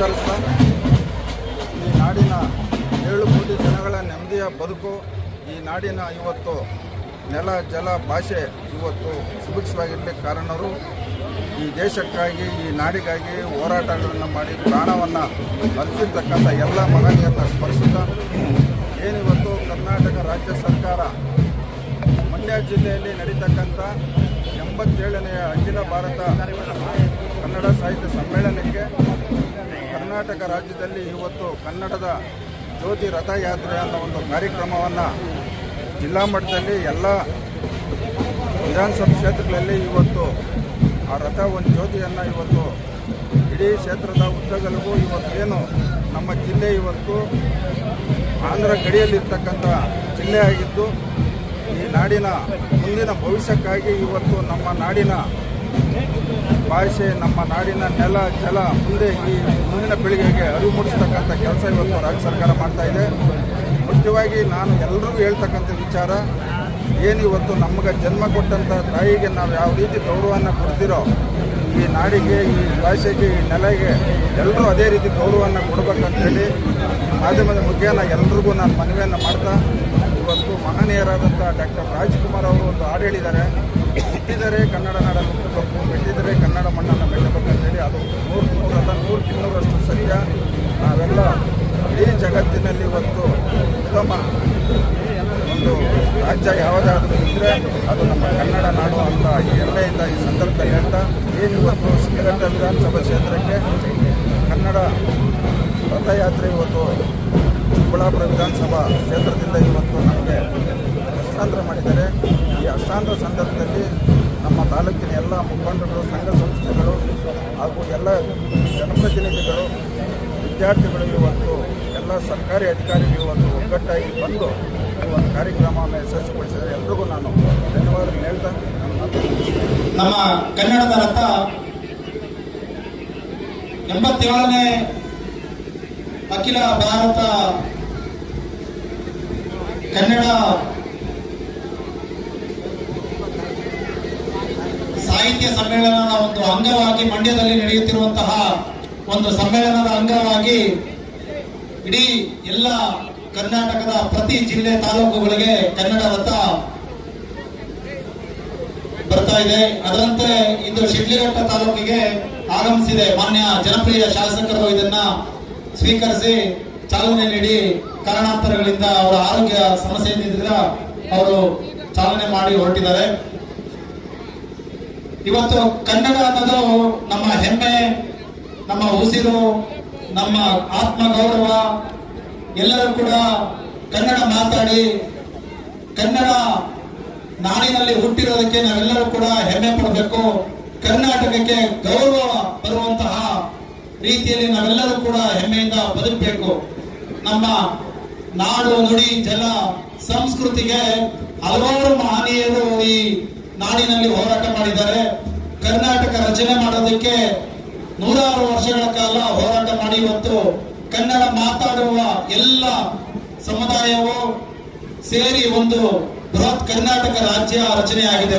ನಮಸ್ಕರಿಸ್ತಾ ಈ ನಾಡಿನ ಏಳು ಕೋಟಿ ಜನಗಳ ನೆಮ್ಮದಿಯ ಬದುಕು, ಈ ನಾಡಿನ ಇವತ್ತು ನೆಲ, ಜಲ, ಭಾಷೆ ಇವತ್ತು ಸುಭಿಕ್ಷವಾಗಿರಲಿಕ್ಕೆ ಕಾರಣರು. ಈ ದೇಶಕ್ಕಾಗಿ, ಈ ನಾಡಿಗಾಗಿ ಹೋರಾಟಗಳನ್ನು ಮಾಡಿ, ಪ್ರಾಣವನ್ನು ಅರ್ಪಿರ್ತಕ್ಕಂಥ ಎಲ್ಲ ಮಹನೀಯರನ್ನ ಸ್ಪರ್ಶಿತ ಏನಿವತ್ತು ಕರ್ನಾಟಕ ರಾಜ್ಯ ಸರ್ಕಾರ ಮಂಡ್ಯ ಜಿಲ್ಲೆಯಲ್ಲಿ ನಡೀತಕ್ಕಂಥ ಎಂಬತ್ತೇಳನೆಯ ಅಖಿಲ ಭಾರತ ಕರ್ನಾಟಕ ರಾಜ್ಯದಲ್ಲಿ ಇವತ್ತು ಕನ್ನಡದ ಜ್ಯೋತಿ ರಥಯಾತ್ರೆ ಅನ್ನೋ ಒಂದು ಕಾರ್ಯಕ್ರಮವನ್ನು ಜಿಲ್ಲಾ ಮಟ್ಟದಲ್ಲಿ ಎಲ್ಲ ವಿಧಾನಸಭಾ ಕ್ಷೇತ್ರಗಳಲ್ಲಿ ಇವತ್ತು ಆ ರಥ ಒಂದು ಜ್ಯೋತಿಯನ್ನು ಇವತ್ತು ಇಡೀ ಕ್ಷೇತ್ರದ ಉದ್ದಗಲಿಗೂ ಇವತ್ತೇನು ನಮ್ಮ ಜಿಲ್ಲೆ ಇವತ್ತು ಆಂಧ್ರ ಗಡಿಯಲ್ಲಿರ್ತಕ್ಕಂಥ ಜಿಲ್ಲೆ ಆಗಿದ್ದು, ಈ ನಾಡಿನ ಮುಂದಿನ ಭವಿಷ್ಯಕ್ಕಾಗಿ ಇವತ್ತು ನಮ್ಮ ನಾಡಿನ ಭಾಷೆ ನಮ್ಮ ನಾಡಿನ ನೆಲ, ಜಲ ಮುಂದೆ ಈ ಮುಂದಿನ ಪೀಳಿಗೆಗೆ ಅರಿವು ಮೂಡಿಸ್ತಕ್ಕಂಥ ಕೆಲಸ ಇವತ್ತು ರಾಜ್ಯ ಸರ್ಕಾರ ಮಾಡ್ತಾ ಇದೆ. ಮುಖ್ಯವಾಗಿ ನಾನು ಎಲ್ರಿಗೂ ಹೇಳ್ತಕ್ಕಂಥ ವಿಚಾರ, ಏನು ಇವತ್ತು ನಮಗೆ ಜನ್ಮ ಕೊಟ್ಟಂಥ ತಾಯಿಗೆ ನಾವು ಯಾವ ರೀತಿ ಗೌರವವನ್ನು ಕೊಡ್ತಿರೋ, ಈ ನಾಡಿಗೆ, ಈ ಭಾಷೆಗೆ, ಈ ನೆಲೆಗೆ ಎಲ್ಲರೂ ಅದೇ ರೀತಿ ಗೌರವವನ್ನು ಕೊಡಬೇಕಂತೇಳಿ ಮಾಧ್ಯಮದ ಮುಖ್ಯನ ಎಲ್ರಿಗೂ ನಾನು ಮನವಿಯನ್ನು ಮಾಡ್ತಾ, ಇವತ್ತು ಮಹನೀಯರಾದಂಥ ಡಾಕ್ಟರ್ ರಾಜ್ಕುಮಾರ್ ಅವರು ಒಂದು ಹಾಡು ಹೇಳಿದ್ದಾರೆ. ಹುಟ್ಟಿದರೆ ಕನ್ನಡ ನಾಡ ಮೆಟ್ಟಿದರೆ ಕನ್ನಡ ಮಣ್ಣನ್ನು ಹೇಳಿ ಅದು ನೂರು ನೂರಲ್ಲ, ನೂರು ಇನ್ನೂರಷ್ಟು ಸತ್ಯ. ನಾವೆಲ್ಲ ಇಡೀ ಜಗತ್ತಿನಲ್ಲಿ ಇವತ್ತು ಉತ್ತಮ ಒಂದು ರಾಜ್ಯ ಯಾವುದಾದ್ರೂ ಇದ್ದರೆ ಅದು ನಮ್ಮ ಕನ್ನಡ ನಾಡು ಅಂತ ಈ ಎಲ್ಲೆಯಿಂದ ಈ ಸಂದರ್ಭದಲ್ಲಿ ಹೇಳ್ತಾ ಏನು ಇವತ್ತು ಶ್ರೀರಂಗ ವಿಧಾನಸಭಾ ಕ್ಷೇತ್ರಕ್ಕೆ ಕನ್ನಡ ರಥಯಾತ್ರೆ ಇವತ್ತು ಚಿಕ್ಕಬಳ್ಳಾಪುರ ವಿಧಾನಸಭಾ ಕ್ಷೇತ್ರದಿಂದ ಇವತ್ತು ನಮಗೆ ಹಸ್ತಾಂತರ ಮಾಡಿದ್ದಾರೆ. ಈ ಹಸ್ತಾಂತರ ಸಂದರ್ಭದಲ್ಲಿ ನಮ್ಮ ತಾಲೂಕಿನ ಎಲ್ಲ ಮುಖಂಡರು, ಸಂಘ ಸಂಸ್ಥೆಗಳು ಹಾಗೂ ಎಲ್ಲ ಜನಪ್ರತಿನಿಧಿಗಳು, ವಿದ್ಯಾರ್ಥಿಗಳು ಇವತ್ತು ಎಲ್ಲ ಸರ್ಕಾರಿ ಅಧಿಕಾರಿಗಳು ಇವತ್ತು ಒಗ್ಗಟ್ಟಾಗಿ ಬಂದು ಈ ಒಂದು ಕಾರ್ಯಕ್ರಮವನ್ನು ಯಶಸ್ವಿಗೊಳಿಸಿದರೆ ಎಲ್ರಿಗೂ ನಾನು ಧನ್ಯವಾದ ಹೇಳ್ತಾ ನಮ್ಮ ಕನ್ನಡದ ರಥ ಎಂಬತ್ತೇಳನೇ ಅಖಿಲ ಭಾರತ ಕನ್ನಡ ಸಾಹಿತ್ಯ ಸಮ್ಮೇಳನದ ಒಂದು ಅಂಗವಾಗಿ ಮಂಡ್ಯದಲ್ಲಿ ನಡೆಯುತ್ತಿರುವಂತಹ ಒಂದು ಸಮ್ಮೇಳನದ ಅಂಗವಾಗಿ ಇಡೀ ಎಲ್ಲ ಕರ್ನಾಟಕದ ಪ್ರತಿ ಜಿಲ್ಲೆ ತಾಲೂಕುಗಳಿಗೆ ಕನ್ನಡ ರಥ ಬರ್ತಾ ಇದೆ. ಅದರಂತೆ ಇಂದು ಶಿಡ್ಲಿಘಟ್ಟ ತಾಲೂಕಿಗೆ ಆಗಮಿಸಿದೆ. ಮಾನ್ಯ ಜನಪ್ರಿಯ ಶಾಸಕರು ಇದನ್ನ ಸ್ವೀಕರಿಸಿ ಚಾಲನೆ ನೀಡಿ ಕಾರಣಾಂತರಗಳಿಂದ ಅವರ ಆರೋಗ್ಯ ಸಮಸ್ಯೆಯಿಂದ ಅವರು ಚಾಲನೆ ಮಾಡಿ ಹೊರಟಿದ್ದಾರೆ. ಇವತ್ತು ಕನ್ನಡ ಅನ್ನೋದು ನಮ್ಮ ಹೆಮ್ಮೆ, ನಮ್ಮ ಉಸಿರು, ನಮ್ಮ ಆತ್ಮ ಗೌರವ ಎಲ್ಲರೂ ಕೂಡ ಕನ್ನಡ ಮಾತಾಡಿ, ಕನ್ನಡ ನಾಡಿನಲ್ಲಿ ಹುಟ್ಟಿರೋದಕ್ಕೆ ನಾವೆಲ್ಲರೂ ಕೂಡ ಹೆಮ್ಮೆ ಪಡಬೇಕು. ಕರ್ನಾಟಕಕ್ಕೆ ಗೌರವ ಬರುವಂತಹ ರೀತಿಯಲ್ಲಿ ನಾವೆಲ್ಲರೂ ಕೂಡ ಹೆಮ್ಮೆಯಿಂದ ಬದುಕಬೇಕು. ನಮ್ಮ ನಾಡು, ನುಡಿ, ಜಲ, ಸಂಸ್ಕೃತಿಗೆ ಹಲವಾರು ಮಹನೀಯರು ಈ ನಾಡಿನಲ್ಲಿ ಹೋರಾಟ ಮಾಡಿದ್ದಾರೆ. ರಚನೆ ಮಾಡೋದಕ್ಕೆ ನೂರಾರು ವರ್ಷಗಳ ಕಾಲ ಹೋರಾಟ ಮಾಡಿ ಇವತ್ತು ಕನ್ನಡ ಮಾತಾಡುವ ಎಲ್ಲ ಸಮುದಾಯವು ಸೇರಿ ಒಂದು ಬೃಹತ್ ಕರ್ನಾಟಕ ರಾಜ್ಯ ರಚನೆಯಾಗಿದೆ.